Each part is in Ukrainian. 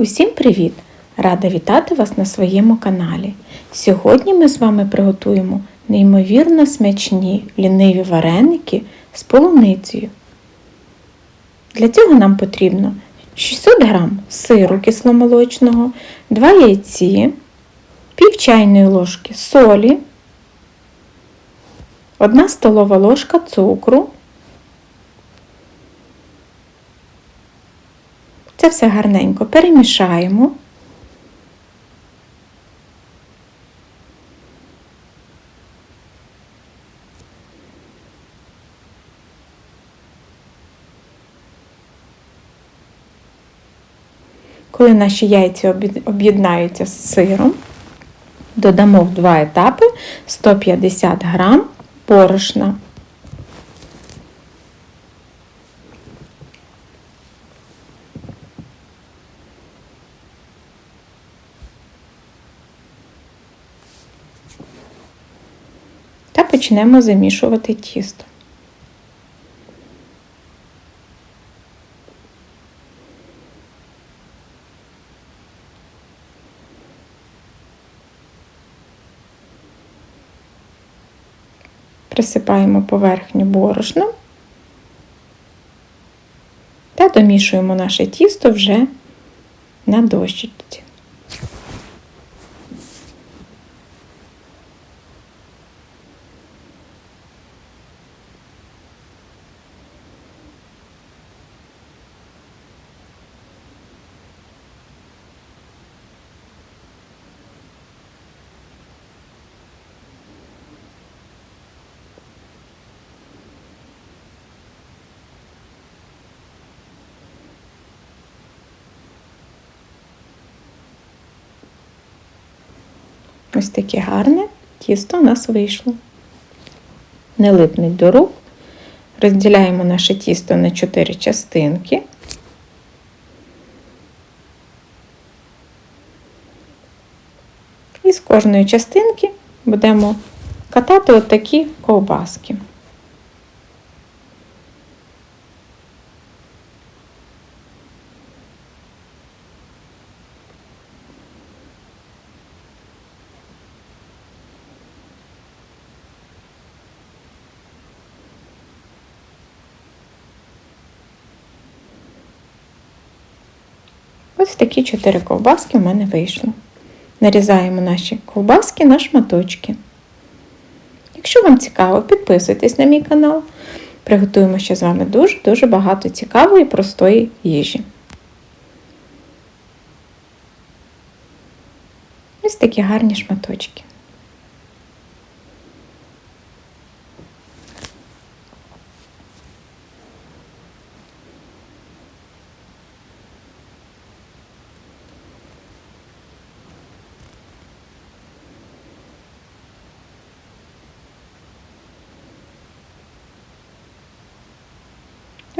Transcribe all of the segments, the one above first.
Усім привіт! Рада вітати вас на своєму каналі. Сьогодні ми з вами приготуємо неймовірно смачні ліниві вареники з полуницею. Для цього нам потрібно 600 г сиру кисломолочного, 2 яйці, пів чайної ложки солі, 1 столова ложка цукру. Все гарненько перемішаємо. Коли наші яйця об'єднаються з сиром, додамо в два етапи 150 г борошна. Та почнемо замішувати тісто. Присипаємо поверхню борошном та домішуємо наше тісто вже на дощечці. Ось таке гарне тісто у нас вийшло. Не липнуть до рук. Розділяємо наше тісто на 4 частинки. І з кожної частинки будемо катати отакі ковбаски. Ось такі 4 ковбаски в мене вийшло. Нарізаємо наші ковбаски на шматочки. Якщо вам цікаво, підписуйтесь на мій канал. Приготуємо ще з вами дуже-дуже багато цікавої і простої їжі. Ось такі гарні шматочки.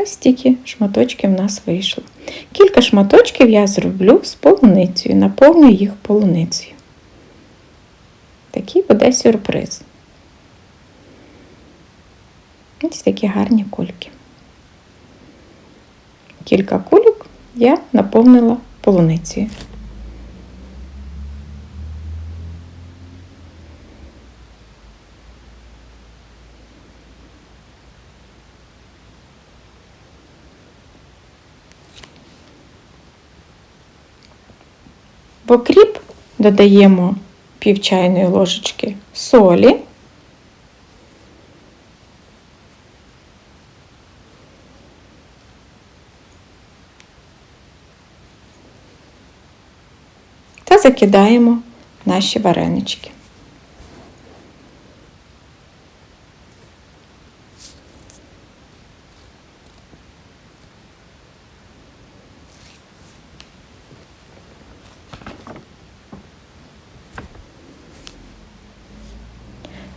Ось стільки шматочків в нас вийшло. Кілька шматочків я зроблю з полуницею, наповню їх полуницею. Такий буде сюрприз. Ось такі гарні кульки. Кілька кульок я наповнила полуницею. В окріп додаємо пів чайної ложечки солі. Та закидаємо наші варенички.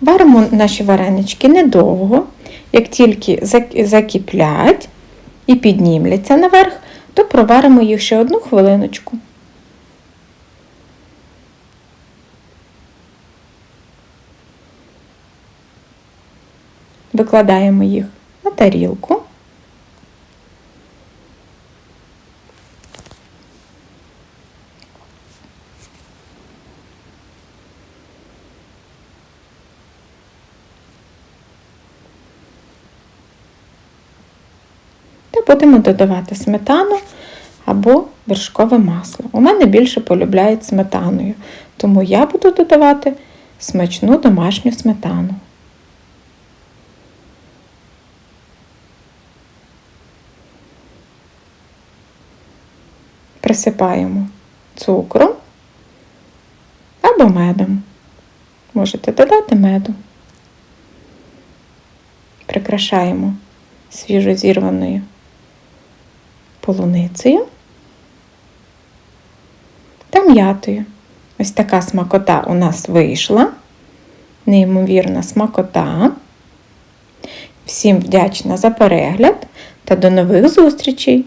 Варимо наші варенички недовго, як тільки закиплять і піднімляться наверх, то проваримо їх ще одну хвилиночку. Викладаємо їх на тарілку. Будемо додавати сметану або вершкове масло. У мене більше полюбляють сметаною, тому я буду додавати смачну домашню сметану. Присипаємо цукром або медом. Можете додати меду. Прикрашаємо свіжо зірваною полуницею та м'ятою. Ось така смакота у нас вийшла. Неймовірна смакота. Всім вдячна за перегляд та до нових зустрічей!